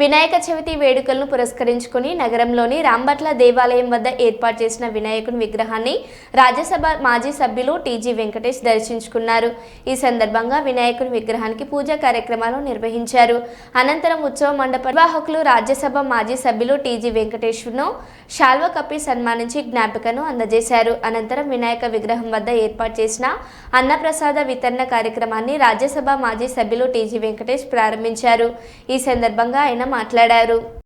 వినాయక చవితి వేడుకలను పురస్కరించుకుని నగరంలోని రాంబట్ల దేవాలయం వద్ద ఏర్పాటు చేసిన వినాయకుని విగ్రహాన్ని రాజ్యసభ మాజీ సభ్యులు టీజీ వెంకటేష్ దర్శించుకున్నారు. ఈ సందర్భంగా వినాయకుని విగ్రహానికి పూజా కార్యక్రమాలు నిర్వహించారు. అనంతరం ఉత్సవ మండప నిర్వాహకులు రాజ్యసభ మాజీ సభ్యులు టీజీ వెంకటేష్ను శాల్వ కప్పి సన్మానించి జ్ఞాపికను అందజేశారు. అనంతరం వినాయక విగ్రహం వద్ద ఏర్పాటు చేసిన అన్నప్రసాద వితరణ కార్యక్రమాన్ని రాజ్యసభ మాజీ సభ్యులు టీజీ వెంకటేష్ ప్రారంభించారు. ఈ సందర్భంగా ఆయన మాట్లాడారు.